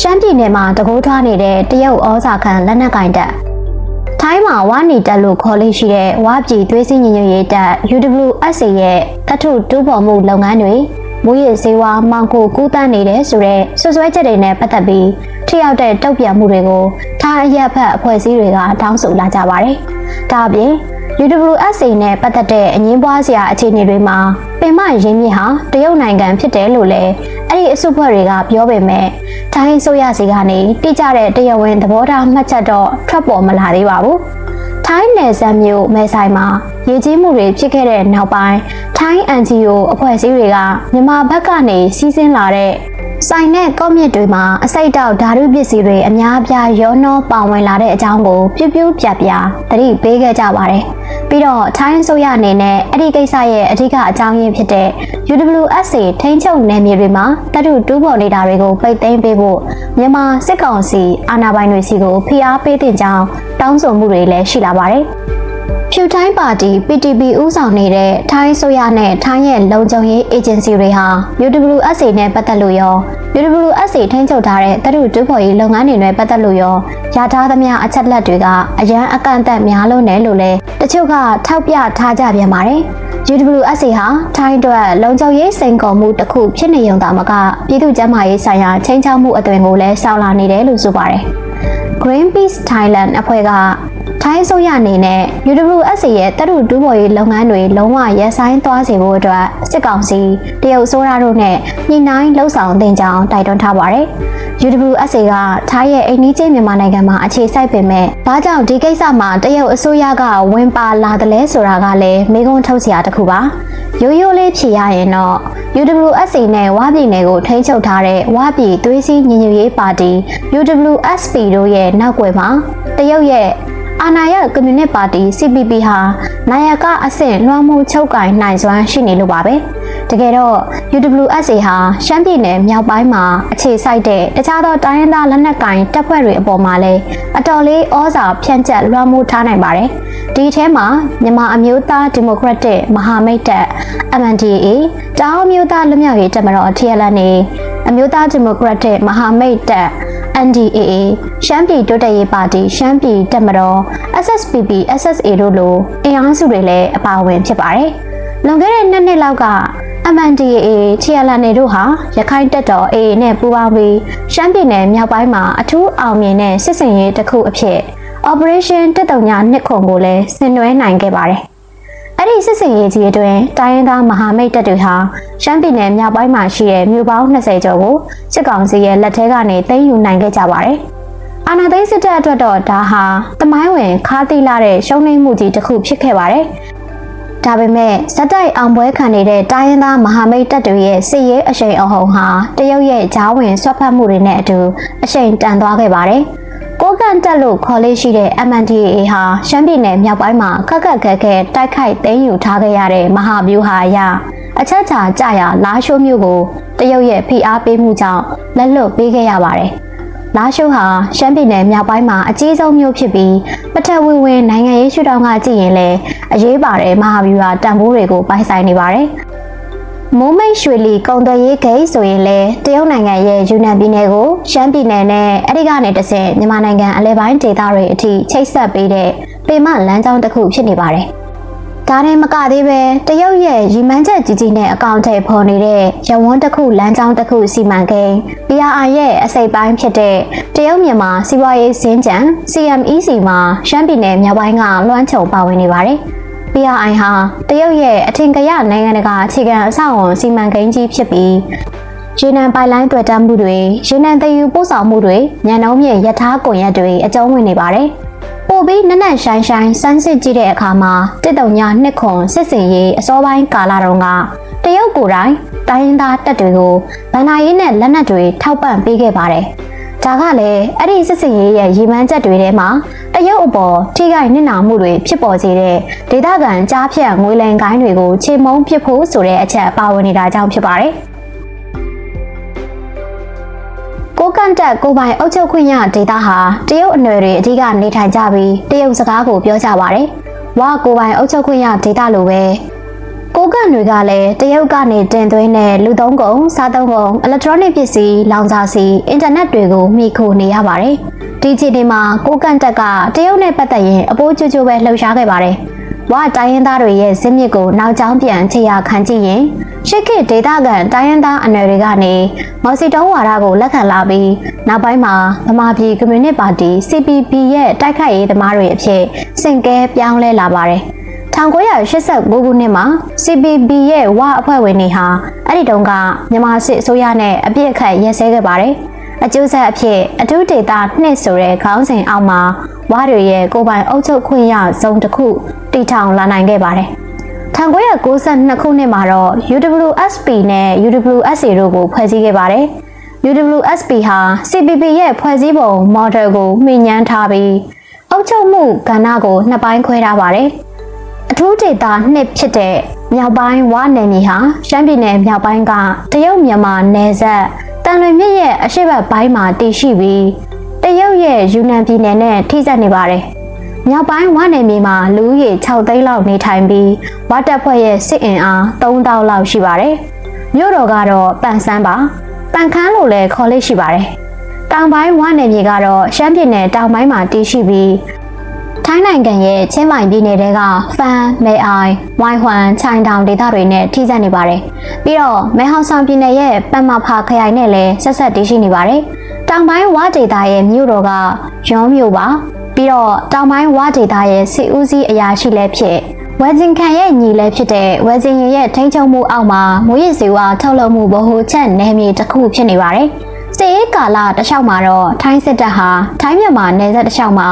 ရှမ်းပြည်နယ်မှာတကိုးထွားနေတဲ့တရုတ်ဩဇာခံလက်နက်ကင်တပ်ထိုင်းမှာဝါနီတက်လို့ခေါ်လေးရှိတဲ့ဝါပြည်သွေးစည်းညီညွတ်ရေးတပ် UWSA ရဲ့တထုတူးပေါ်မှုလုပ်ငန်းတွေမူရည်စေဝါမောင်ကိုကူးတန်းနေတဲ့ဆိုတဲ့ဆွဆွဲချက်တွေနဲ့ပတ်သက်ပြီးထိရောက်တဲ့တုံ့ပြန်မှုတွေကိုထိုင်းအရက်ဖက်အဖွဲ့အစည်းတွေကတောင်းဆိုလာကြပါတယ်။ဒါအပြင် UWSA နဲ့ပတ်သက်တဲ့အငင်းပွားစရာအခြေအနေတွေမှာပင်မရင်းမြစ်ဟာတရုတ်နိုင်ငံဖြစ်တယ်လို့လည်းအဲ့ဒီအစုဖွဲ့တွေကပြောပေမဲ့ ထိုင်းဆိုရစီကနေတိကျတဲ့တရားဝင်သဘောထားမှတ်ချက်တော့ထွက်ပေါ်မလာသေးပါဘူး။ထိုင်းနယ်စပ်မြို့မဲဆိုင်မှာရေကြီးမှုတွေဖြစ်ခဲ့တဲ့နောက်ပိုင်းထိုင်း NGO အဖွဲ့အစည်းတွေကမြန်မာဘက်ကနေစီးဆင်းလာတဲ့ ဆိုင်နဲ့ကော့မြစ်တွေမှာအစိတ်တောက်ဓာတုပစ္စည်းတွေအများအပြားရောနှောပါဝင်လာတဲ့အကြောင်းကိုပြပြပြပြသတိပေးခဲ့ကြပါတယ်။ပြီးတော့ထိုင်းအစိုးရအနေနဲ့အဲ့ဒီကိစ္စရဲ့အဓိကအကြောင်းရင်းဖြစ်တဲ့ UWSA ထိန်းချုပ်နယ်မြေတွေမှာတပ်ထုတူးပေါ်နေတာတွေကိုပိတ်သိမ်းပေးဖို့မြန်မာစစ်ကောင်စီအာဏာပိုင်တွေစီကိုဖိအားပေးတင်ကြောင်းတောင်းဆိုမှုတွေလည်းရှိလာပါတယ်။ဖြူတိုင်းပါတီ PTP ဥဆောင်နေတဲ့ထိုင်းဆိုရနဲ့ထိုင်းရဲ့လုံခြုံရေးအေဂျင်စီတွေဟာ UWSA နဲ့ပတ်သက်လို့ရော UWSA ထိန်းချုပ်ထားတဲ့တပ်ထုတူးပေါ်ရေးလုပ်ငန်းတွေနဲ့ပတ်သက်လို့ရောရထားသမျှအချက်လက်တွေကအရန်အကန့်အသတ်များလို့နေလို့လဲတချို့ကထောက်ပြထားကြပြန်ပါတယ်။ UWSA ဟာထိုင်းအတွက်လုံခြုံရေးစိန်ခေါ်မှုတစ်ခုဖြစ်နေုံသာမကပြည်သူ့ကျန်းမာရေးဆိုင်ရာချိန်ချောက်မှုအသွင်ကိုလည်းစောင့်လာနေတယ်လို့ဆိုပါတယ်။ Greenpeace Thailand အဖွဲ့က ထိုင်းအစိုးရအနေနဲ့ UWSA ရဲ့တပ်ထုတူးပေါ်ရေးလုပ်ငန်းတွေလုံးဝရပ်ဆိုင်းသွားစေဖို့အတွက်စစ်ကောင်စီတရုတ်အစိုးရတို့နဲ့ညှိနှိုင်းလှုပ်ဆောင်တင်ကြောင်းတိုက်တွန်းထားပါတယ်။ UWSA ကထိုင်းရဲ့အိန္ဒိချင်းမြန်မာနိုင်ငံမှာအခြေစိုက်ပေမဲ့ဘာကြောင့်ဒီကိစ္စမှာတရုတ်အစိုးရကဝင်ပါလာတယ်လဲဆိုတာကလည်းမေးခွန်းထုတ်စရာတစ်ခုပါ။ရိုးရိုးလေးဖြေရရင်တော့ UWSA နဲ့ဝါပြည်နယ်ကိုထိန်းချုပ်ထားတဲ့ဝါပြည်သွေးစည်းညီညွတ်ရေးပါတီ UWSP တို့ရဲ့နောက်ွယ်မှာတရုတ်ရဲ့ အာဏာရကွန်မြူနစ်ပါတီ CPP ဟာနိုင်ရကအဆင့်လွှမ်းမိုးချုပ်ကင်နိုင်စွမ်းရှိနေလို့ပါပဲတကယ်တော့ UWSA ဟာရှမ်းပြည်နယ်မြောက်ပိုင်းမှာအခြေစိုက်တဲ့တခြားသောတိုင်းရင်းသားလက်နက်ကိုင်တပ်ဖွဲ့တွေအပေါ်မှာလည်းအတော်လေးဩဇာဖြန့်ကျက်လွှမ်းမိုးထားနိုင်ပါတယ်ဒီထဲမှာမြန်မာအမျိုးသားဒီမိုကရက်တစ်မဟာမိတ်တပ် MNDAA တောင်အမျိုးသားလွတ်မြောက်ရေးတပ်မတော် TLN နေအမျိုးသားဒီမိုကရက်တစ်မဟာမိတ်တပ် NDAA ရှမ်းပြည်တိုးတက်ရေးပါတီရှမ်းပြည်တပ်မတော် SSPP SSA တို့လိုအင်အားစုတွေလည်းအပါအဝင်ဖြစ်ပါတယ်။လွန်ခဲ့တဲ့နှစ်နှစ်လောက်က MNDAA TLN တို့ဟာရခိုင်တပ်တော် AA နဲ့ပူးပေါင်းပြီးရှမ်းပြည်နယ်မြောက်ပိုင်းမှာအထူးအောင်မြင်တဲ့စစ်စင်ရေးတစ်ခုအဖြစ် Operation တက်တုံညာနှစ်ခုကိုလည်းဆင်နွှဲနိုင်ခဲ့ပါတယ်။ အဲ့ဒီစစ်စင်ရေးကြီးအတွင်းတိုင်းရင်းသားမဟာမိတ်တပ်တွေဟာရှမ်းပြည်နယ်မြောက်ပိုင်းမှာရှိတဲ့မြို့ပေါင်း20ကျော်ကိုစစ်ကောင်စီရဲ့လက်ထဲကနေသိမ်းယူနိုင်ခဲ့ကြပါတယ်။အာဏာသိမ်းစစ်တပ်အတွက်တော့ဒါဟာတမိုင်းဝင်ခါးသီးလာတဲ့ရှုံးနိမ့်မှုကြီးတစ်ခုဖြစ်ခဲ့ပါတယ်။ဒါပေမဲ့ဇက်တိုက်အောင်ပွဲခံနေတဲ့တိုင်းရင်းသားမဟာမိတ်တပ်တွေရဲ့စစ်ရေးအရှိန်အဟုန်ဟာတရုတ်ရဲ့ဂျားဝင်ဆွတ်ဖက်မှုတွေနဲ့အတူအရှိန်တန်သွားခဲ့ပါတယ်။ကိုက န်တက်လို့ခေါ်လေးရှိတဲ့ MNDAA ဟာရှမ်းပြည်နယ်မြောက်ပိုင်းမှာခက်ခက်ခဲခဲတိုက်ခိုက်သိမ်းယူထားခဲ့ရတဲ့မဟာဗျူဟာအရအချက်ချာကြရလာရှိုးမျိုးကိုတရုတ်ရဲ့ဖိအားပေးမှုကြောင့်လက်လွတ်ပေးခဲ့ရပါတယ်။လာရှိုးဟာရှမ်းပြည်နယ်မြောက်ပိုင်းမှာအကြီးဆုံးမြို့ဖြစ်ပြီးပထဝီဝင်နိုင်ငံရေးရှုထောင့်ကကြည့်ရင်လည်းအရေးပါတဲ့မဟာဗျူဟာတန်ဖိုးတွေကိုပိုင်ဆိုင်နေပါတယ်။ မိုးမိတ်ရွှေလီကုံသွယ်ရေးဂိတ်ဆိုရင်လည်းတရုတ်နိုင်ငံရဲ့ယူနန်ပြည်နယ်ကိုရှမ်းပြည်နယ်နဲ့အဲ့ဒီကနေတဆင့်မြန်မာနိုင်ငံအလဲပိုင်းဒေသတွေအထိချိတ်ဆက်ပေးတဲ့ပေမလမ်းကြောင်းတစ်ခုဖြစ်နေပါတယ်။ဒါနဲ့မကသေးပဲတရုတ်ရဲ့ရီမန်းချက်ကြီးကြီးနဲ့အကောင့်ထဲပေါ်နေတဲ့ရဝန်းတစ်ခုလမ်းကြောင်းတစ်ခုစီမံကိန်း PRI ရဲ့အစိပ်ပိုင်းဖြစ်တဲ့တရုတ်မြန်မာစီးပွားရေးစင်ကြံ CMEC မှာရှမ်းပြည်နယ်မြောက်ပိုင်းကလွှမ်းခြုံပါဝင်နေပါတယ်။ PRI ဟာတရုတ်ရဲ့အထင်ကရနိုင်ငံတကာအခြေခံအဆောက်အအုံစီမံကိန်းကြီးဖြစ်ပြီးရေနံပိုက်လိုင်းတွေ့တာမှုတွေရေနံသယ်ယူပို့ဆောင်မှုတွေညံနှုံးမြင့်ရထားကွန်ရက်တွေအကျုံးဝင်နေပါတယ်။ပို့ပြီးနက်နက်ရှိုင်းရှိုင်းစမ်းစစ်ကြည့်တဲ့အခါမှာတစ်တုံညာနှစ်ခွန်စစ်စင်ရေးအစောပိုင်းကာလတုန်းကတရုတ်ကိုယ်တိုင်တိုင်းရင်းသားတပ်တွေကိုဗန်နာရေးနဲ့လက်နက်တွေထောက်ပံ့ပေးခဲ့ပါတယ်။ဒါကလည်းအဲ့ဒီစစ်စင်ရေးရဲ့ရည်မှန်းချက်တွေထဲမှာ တရုတ်အပေါ်ထိခိုက်နစ်နာမှုတွေဖြစ်ပေါ်စေတဲ့ဒေသခံကြားဖြတ်ငွေလန်ကိုင်းတွေကိုခြေမုံပစ်ဖို့ဆိုတဲ့အချက်ပါဝင်နေတာကြောင့်ဖြစ်ပါတယ်။ကိုကန်တက်ကိုပိုင်အုပ်ချုပ်ခွင့်ရဒေတာဟာတရုတ်အနွယ်တွေအဓိကနေထိုင်ကြပြီးတရုတ်စကားကိုပြောကြပါတယ်။ဝါကိုပိုင်အုပ်ချုပ်ခွင့်ရဒေတာလိုပဲ ကိုကိုကန့်တွေကလည်းတရုတ်ကနေတင်သွင်းတဲ့လူသုံးကုန်စားသုံးကုန်အီလက်ထရောနစ်ပစ္စည်းလောင်စာဆီအင်တာနက်တွေကိုမှီခိုနေရပါတယ်ဒီချိန်ဒီမှာကိုကန့်တက်ကတရုတ်နဲ့ပတ်သက်ရင်အပိုးကျကျပဲလှုပ်ရှားခဲ့ပါတယ်ဝတိုင်းရင်းသားတွေရဲ့ဇင်းမြစ်ကိုနောက်ကျောင်းပြန်ခြေရခံကြည့်ရင်ရှစ်ခေတ်ဒေတာကန်တိုင်းရင်းသားအနယ်တွေကနေမော်စီတုံးဝါဒကိုလက်ခံလာပြီးနောက်ပိုင်းမှာဗမာပြည်ကွန်မြူနစ်ပါတီ CPP ရဲ့တိုက်ခိုက်ရေးသမားတွေအဖြစ်စင်ကဲပြောင်းလဲလာပါတယ် 1989ခုနှစ်မှာ CPB ရဲ့ဝအဖွဲ့ဝင်တွေဟာအဲ့ဒီတုန်းကမြန်မာစစ်အစိုးရနဲ့အပြစ်အခတ်ရက်စဲခဲ့ပါတယ်။အကျိုးဆက်အဖြစ်အထူးဒေတာနှစ်ဆိုတဲ့ခေါင်းစဉ်အောက်မှာဝါတွေရဲ့ကိုယ်ပိုင်အုပ်ချုပ်ခွင့်ရဇုံတစ်ခုတည်ထောင်လာနိုင်ခဲ့ပါတယ်။1992ခုနှစ်မှာတော့ UWSP နဲ့ UWSA တို့ကိုဖွဲ့စည်းခဲ့ပါတယ်။ UWSP ဟာ CPP ရဲ့ဖွဲ့စည်းပုံ model ကိုမှီညမ်းထားပြီးအုပ်ချုပ်မှုကဏ္ဍကိုနှစ်ပိုင်းခွဲထားပါတယ်။ အထူးဒေသနှစ်ဖြစ်တဲ့မြောက်ပိုင်းဝနယ်မြေဟာရှမ်းပြည်နယ်မြောက်ပိုင်းကတရုတ်မြန်မာနယ်စပ်တန်လွင်မြစ်ရဲ့အရှိတ်ဘက်ပိုင်းမှာတည်ရှိပြီးတရုတ်ရဲ့ယူနန်ပြည်နယ်နဲ့ထိစပ်နေပါတယ်။မြောက်ပိုင်းဝနယ်မြေမှာလူဦးရေ6သိန်းလောက်နေထိုင်ပြီးဝတပ်ဖွဲ့ရဲ့စစ်အင်အား3000လောက်ရှိပါတယ်။မြို့တော်ကတော့ပန်ဆန်းပါ။ပန်ခမ်းလို့လည်းခေါ်လေးရှိပါတယ်။တောင်ပိုင်းဝနယ်မြေကတော့ရှမ်းပြည်နယ်တောင်ပိုင်းမှာတည်ရှိပြီး ထိုင်းနိုင်ငံရဲ့ချင်းမိုင်ပြည်နယ်တဲကဖန်၊မဲအိုင်၊ဝိုင်ဟွမ်၊ချိုင်တောင်ဒေသတွေနဲ့ထိစပ်နေပါတယ်။ပြီးတော့မဲဟောင်ဆောင်ပြည်နယ်ရဲ့ပန်မာဖာခရိုင်နဲ့လည်းဆက်ဆက်တည်ရှိနေပါတယ်။တောင်ပိုင်းဝဒေသရဲ့မြို့တော်ကရွန်မြို့ပါ။ပြီးတော့တောင်ပိုင်းဝဒေသရဲ့စစ်ဦးစီးအရာရှိလည်းဖြစ်ဝက်ဂျင်ခံရဲ့ညီလည်းဖြစ်တဲ့ဝက်ဂျင်ရဲ့ထိန်းချုပ်မှုအောက်မှာမွေးရစေဝါထုတ်လုပ်မှုဗဟိုချက်နယ်မြေတစ်ခုဖြစ်နေပါတယ်။စစ်ရေးကာလတလျှောက်မှာတော့ထိုင်းစစ်တပ်ဟာထိုင်းမြန်မာနယ်စပ်တလျှောက်မှာ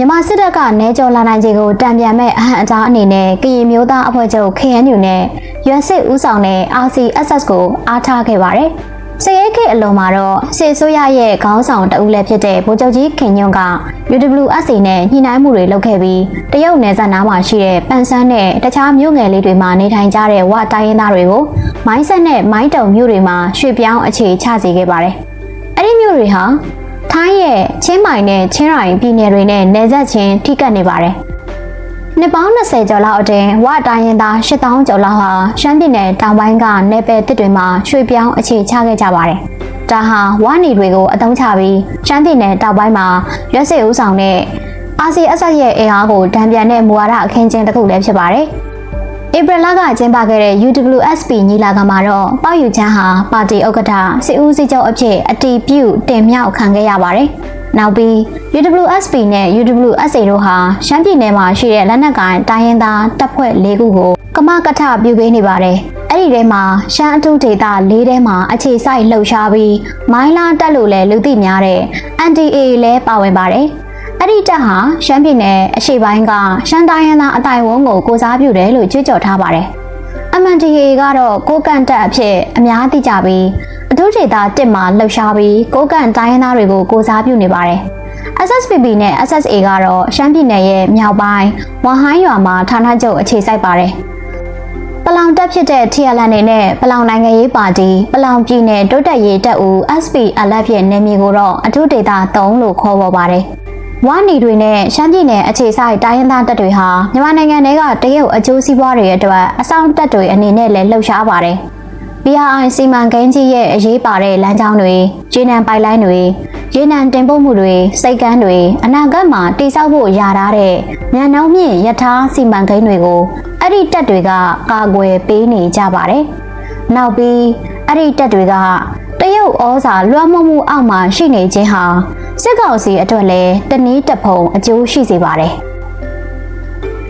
မြန်မာစစ်တပ်ကနေကြော်လာနိုင်ခြေကိုတံပြန်မဲ့အဟံအကြားအနေနဲ့ကရင်မျိုးသားအဖွဲ့ချုပ် KNU နဲ့ရွက်စစ်ဦးဆောင်တဲ့ RCSS ကိုအားထားခဲ့ပါတယ်။စစ်ရေးခေတ်အလုံးမှာတော့စစ်ဆိုးရရဲ့ခေါင်းဆောင်တဦးလည်းဖြစ်တဲ့ဗိုလ်ချုပ်ကြီးခင်ညွန့်က UWSA နဲ့ညှိနှိုင်းမှုတွေလုပ်ခဲ့ပြီးတရုတ်နယ်စပ်နားမှာရှိတဲ့ပန်ဆန်းနဲ့တခြားမြို့ငယ်လေးတွေမှာနေထိုင်ကြတဲ့ဝတိုင်းရင်းသားတွေကိုမိုင်းဆက်နဲ့မိုင်းတုံမြို့တွေမှာရွှေ့ပြောင်းအခြေချစေခဲ့ပါတယ်။အဲ့ဒီမြို့တွေဟာ ထိုင်းရဲ့ချင်းမိုင်နဲ့ချင်းရိုင်ပြည်နယ်တွေနဲ့နယ်စပ်ချင်းထိကပ်နေပါတယ်။နှစ်ပေါင်း20ကျော်လောက်အတွင်းဝတိုင်းရင်သား8000ကျော်လောက်ဟာရှမ်းပြည်နယ်တောင်ပိုင်းကနယ်ပယ်တစ်တွေမှာရွှေ့ပြောင်းအခြေချခဲ့ကြပါတယ်။ဒါဟာဝနီတွေကိုအသုံးချပြီးရှမ်းပြည်နယ်တောင်ပိုင်းမှာရွက်စစ်ဦးဆောင်တဲ့ RCSS ရဲ့အင်အားကိုတံပြန်တဲ့မူဝါဒအခင်းကျင်းတစ်ခုလည်းဖြစ်ပါတယ်။ ဧပြီလကကျင်းပခဲ့တဲ့ UWSP ညီလာခံမှာတော့ပေါ့ယူချမ်းဟာပါတီဥက္ကဋ္ဌစစ်ဦးစီးချုပ်အဖြစ်အတီးပြုတ်တင်မြှောက်ခံခဲ့ရပါတယ်။နောက်ပြီး UWSP နဲ့ UWSA တို့ဟာရှမ်းပြည်နယ်မှာရှိတဲ့လက်နက်ကိုင်တိုင်းရင်းသားတပ်ဖွဲ့၄ခုကိုကမကထပြုပေးနေပါတယ်။အဲ့ဒီထဲမှာရှမ်းအထူးဒေသ၄ထဲမှာအခြေစိုက်လှုပ်ရှားပြီးမိုင်းလာတက်လို့လည်းလူသိများတဲ့ NDA လည်းပါဝင်ပါတယ်။ အဲ့ဒီတပ်ဟာရှမ်းပြည်နယ်အရှေ့ပိုင်းကရှမ်းတိုင်းရင်းသားအတိုင်ဝန်းကိုကိုစားပြုတယ်လို့ကြွေးကြော်ထားပါတယ်။ MNDAA ကတော့ကိုကန့်တပ်အဖြစ်အများသိကြပြီးအထူးဒေသတစ်မှာလှုပ်ရှားပြီးကိုကန့်တိုင်းရင်းသားတွေကိုကိုစားပြုနေပါတယ်။ SSPP နဲ့ SSA ကတော့ရှမ်းပြည်နယ်ရဲ့မြောက်ပိုင်းဝမ်ဟိုင်းရွာမှာဌာနချုပ်အခြေစိုက်ပါတယ်။ပလောင်တက်ဖြစ်တဲ့ TLN နဲ့ပလောင်နိုင်ငံရေးပါတီပလောင်ပြည်နယ်တိုးတက်ရေးတပ်ဦး SPLF ရဲ့နေမြေကိုတော့အထူးဒေသ3လို့ခေါ်ပေါ်ပါတယ်။ ဝါနီတွေနဲ့ရှမ်းပြည်နယ်အခြေစိုက်တိုင်းရင်းသားတပ်တွေဟာမြန်မာနိုင်ငံထဲကတရုတ်အကျိုးစီးပွားတွေအတွက်အဆောင်တပ်တွေအနေနဲ့လည်းလှုပ်ရှားပါတယ်။ BRI စီမံကိန်းကြီးရဲ့အရေးပါတဲ့လမ်းကြောင်းတွေ၊ရေနံပိုက်လိုင်းတွေ၊ရေနံတင်ပို့မှုတွေ၊စိတ်ကမ်းတွေအနာဂတ်မှာတည်ဆောက်ဖို့ရထားတဲ့မြန်နှောင်းမြင့်ယထာစီမံကိန်းတွေကိုအဲ့ဒီတပ်တွေကကာကွယ်ပေးနေကြပါတယ်။နောက်ပြီးအဲ့ဒီတပ်တွေက တရုတ်ဩဇာလွှမ်းမိုးမှုအောက်မှာရှိနေခြင်းဟာစစ်ကောင်စီအတွက်လည်းတနည်းတဖုံအကျိုးရှိစေပါတယ်။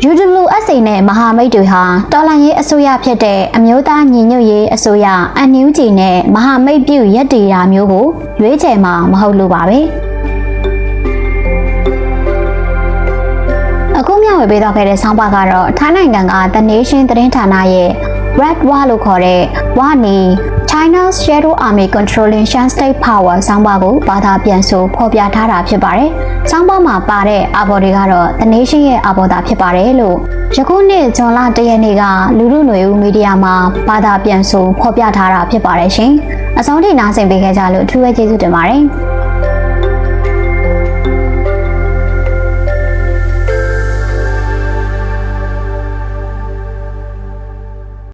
UWSA နဲ့မဟာမိတ်တွေဟာတော်လှန်ရေးအစိုးရဖြစ်တဲ့အမျိုးသားညီညွတ်ရေးအစိုးရ NUG နဲ့မဟာမိတ်ပြုရက်တီရာမျိုးကိုရွေးချယ်မှာမဟုတ်လို့ပါပဲ။အခုမျှဝေပေးတော့ခဲ့တဲ့ဆောင်းပါးကတော့ထိုင်းနိုင်ငံက The Nation သတင်းဌာနရဲ့ Red War လို့ခေါ်တဲ့ဝါနီ China's Shadow Army Controlling Shan State Power ဆောင်းပါးကိုဘာသာပြန်ဆိုဖော်ပြထားတာဖြစ်ပါတယ်။ဆောင်းပါးမှာပါတဲ့အာဘော်တွေကတော့ The Nation ရဲ့အာဘော်သာဖြစ်ပါတယ်လို့ယခုနှစ်ဇွန်လ၁ရက်နေ့ကလူလူຫນွေဦးမီဒီယာမှာဘာသာပြန်ဆိုဖော်ပြထားတာဖြစ်ပါတယ်ရှင်။အဆုံးထိနားဆင်ပေးခဲ့ကြလို့အထူးပဲကျေးဇူးတင်ပါတယ်။